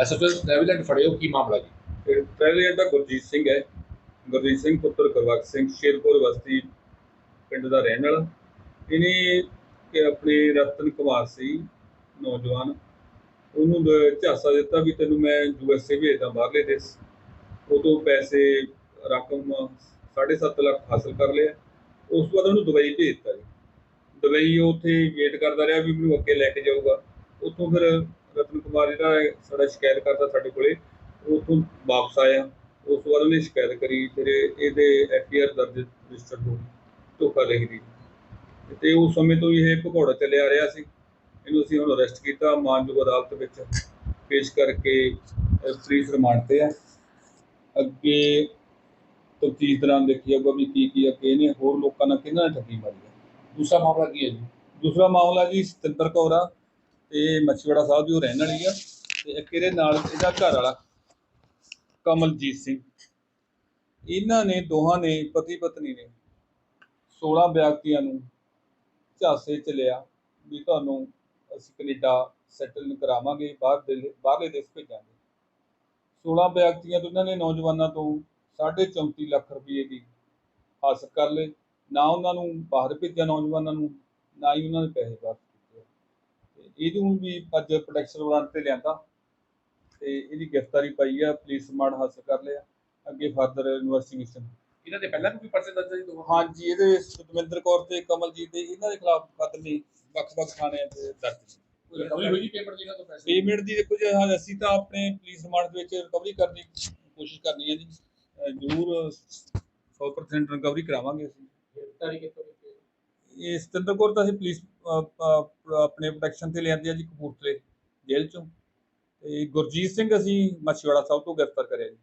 SSP level ਫੜੇ ਹੋ, ਕੀ ਮਾਮਲਾ ਜੀ? ਇਹ ਪਹਿਲੇ ਦਾ ਗੁਰਜੀਤ ਸਿੰਘ ਹੈ। ਗੁਰਜੀਤ ਸਿੰਘ ਪੁੱਤਰ ਗੁਰਬਖਸ਼ ਸਿੰਘ ਸ਼ੇਰਪੁਰ ਬਸਤੀ ਪਿੰਡ ਦਾ ਰਹਿਣ ਵਾਲਾ। ਇਹਨੇ ਕਿ ਆਪਣੇ ਰਤਨ ਕੁਮਾਰ ਸੀ, ਨੌਜਵਾਨ। ਉਹਨੂੰ ਦ- ਝਾਂਸਾ ਦਿੱਤਾ ਵੀ ਤੈਨੂੰ ਮੈਂ ਯੂਐਸਏ ਭੇਜਦਾ ਬਾਹਰਲੇ ਦੇਸ਼। ਉਹ ਤੋਂ ਪੈਸੇ ਰਕਮ 7.5 ਲੱਖ ਹਾਸਲ ਕਰ ਲਿਆ। ਉਸ ਤੋਂ ਬਾਅਦ ਉਹਨੂੰ ਦੁਬਈ ਭੇਜ ਦਿੱਤਾ ਜੀ। ਦੁਬਈ ਉਹ ਉੱਥੇ ਵੇਟ ਕਰਦਾ ਰਿਹਾ ਵੀ ਮੈਨੂੰ ਅੱਗੇ ਲੈ ਕੇ ਜਾਊਗਾ। ਉੱਥੋਂ ਫਿਰ ਰਤਨ ਕੁਮਾਰ ਜਿਹੜਾ ਸਾਡਾ ਸ਼ਿਕਾਇਤ ਕਰਦਾ ਸਾਡੇ ਕੋਲੇ ਉੱਥੋਂ ਵਾਪਸ ਆਇਆ। ਉਸ ਤੋਂ ਬਾਅਦ ਉਹਨੇ ਸ਼ਿਕਾਇਤ ਕਰੀ, ਫਿਰ ਇਹ- ਇਹਦੇ ਐਫਆਈਆਰ ਦਰਜ ਰਜਿਸਟਰ ਹੋ ਗਈ, ਧੋਖਾ ਲਿਖ ਦੀ। ਤੇ ਉਸ ਸਮੇਂ ਤੋਂ ਹੀ ਇਹ ਭਗੌੜਾ ਚੱਲਿਆ ਰਿਹਾ ਸੀ। ਇਹਨੂੰ ਅਸੀਂ ਹੁਣ ਅਰੈਸਟ ਕੀਤਾ, ਮਾਨਯੋਗ ਅਦਾਲਤ ਵਿੱਚ ਪੇਸ਼ ਕਰਕੇ ਪੁਲਿਸ ਰਿਮਾਂਡ ਤੇ ਹੈ ਅੱਗੇ ਤਫਤੀਸ਼ ਦੌਰਾਨ ਦੇਖੀ ਜਾਊਗਾ ਵੀ ਕੀ ਕੀ ਅੱਗੇ ਇਹਨੇ ਹੋਰ ਲੋਕਾਂ ਨਾਲ ਕਿਹਨਾਂ ਨਾਲ ਠੱਗੀ ਮਾਰੀ ਹੈ ਦੂਸਰਾ ਮਾਮਲਾ ਕੀ ਹੈ ਜੀ? ਦੂਸਰਾ ਮਾਮਲਾ ਜੀ ਸਤਿੰਦਰ ਕੌਰ ਆ। ਤੇ ਮੱਛੀਵਾੜਾ ਸਾਹਿਬ ਦੀ ਉਹ ਰਹਿਣ ਵਾਲੀ ਆ ਤੇ ਇੱਕ ਇਹਦੇ ਨਾਲ ਇਹਦਾ ਘਰ ਵਾਲਾ, ਕਮਲਜੀਤ ਸਿੰਘ। ਇਹਨਾਂ ਨੇ ਦੋਹਾਂ ਨੇ ਪਤੀ ਪਤਨੀ ਨੇ 16 ਵਿਅਕਤੀਆਂ ਨੂੰ ਝਾਸੇ ਚ ਲਿਆ ਵੀ ਤੁਹਾਨੂੰ ਅਸੀਂ ਕੈਨੇਡਾ ਸੈਟਲ ਕਰਾਵਾਂਗੇ, ਬਾਹਰ ਦੇ ਬਾਹਰਲੇ ਦੇਸ਼ ਭੇਜਾਂਗੇ। 16 ਵਿਅਕਤੀਆਂ ਤੋਂ ਇਹਨਾਂ ਨੇ ਨੌਜਵਾਨਾਂ ਤੋਂ 34 ਲੱਖ ਰੁਪਏ ਦੀ ਹਾਸਲ ਕਰ ਲਏ। ਨਾ ਉਹਨਾਂ ਨੂੰ ਬਾਹਰ ਭੇਜਿਆ ਨੌਜਵਾਨਾਂ ਨੂੰ, ਨਾ ਹੀ ਉਹਨਾਂ ਦੇ ਪੈਸੇ ਵਾਪਸ। ਇਹਨੂੰ ਵੀ ਅੱਜ ਪ੍ਰੋਟੈਕਸ਼ਨ ਵਾਰੰਟ ਤੇ ਲਿਆਂਦਾ ਤੇ ਇਹਦੀ ਗ੍ਰਿਫਤਾਰੀ ਪਾਈ ਆ ਪੁਲਿਸ ਰਿਮਾਂਡ ਹਾਸਲ ਕਰ ਲਿਆ ਅੱਗੇ ਫਰਦਰ ਇਨਵੈਸਟੀਗੇਸ਼ਨ ਇਹਨਾਂ ਦੇ ਪਹਿਲਾਂ ਵੀ ਕੋਈ ਪਰਚੇ ਦਰਜ ਹੈ ਜੀ ਦੋਵਾਂ? ਹਾਂਜੀ ਇਹਦੇ ਸੁਖਵਿੰਦਰ ਕੌਰ ਤੇ ਕਮਲਜੀਤ ਦੇ ਇਹਨਾਂ ਦੇ ਖਿਲਾਫ ਮੁਕੱਦਮੇ ਵੱਖ-ਵੱਖ ਥਾਣਿਆਂ ਤੇ ਦਰਜ ਪੇਮੈਂਟ ਦੀ ਦੀ ਦੇਖੋ ਜੀ ਹਾਂ ਅਸੀਂ ਤਾਂ ਆਪਣੇ ਪੁਲਿਸ ਰਿਮਾਂਡ ਦੇ ਵਿੱਚ ਰਿਕਵਰੀ ਕਰਨ ਦੀ ਕੋਸ਼ਿਸ਼ ਕਰਨੀ ਹੈ ਜੀ। ਜ਼ਰੂਰ 100% ਰਿਕਵਰੀ ਕਰਾਵਾਂਗੇ ਅਸੀਂ। ਗ੍ਰਿਫਤਾਰੀ ਕਿੱਥੋਂ? ਇਹ ਸਤਿੰਦਰ ਕੌਰ ਤਾਂ ਅਸੀਂ ਪੁਲਿਸ ਆਪਣੇ ਪ੍ਰੋਟੈਕਸ਼ਨ ਤੇ ਲਿਆਂਦੇ ਆ ਜੀ ਕਪੂਰਥਲੇ ਜੇਲ੍ਹ ਚੋਂ। ਤੇ ਗੁਰਜੀਤ ਸਿੰਘ ਅਸੀਂ ਮਛੀਵਾੜਾ ਸਾਹਿਬ ਤੋਂ ਗ੍ਰਿਫਤਾਰ ਕਰਿਆ ਜੀ।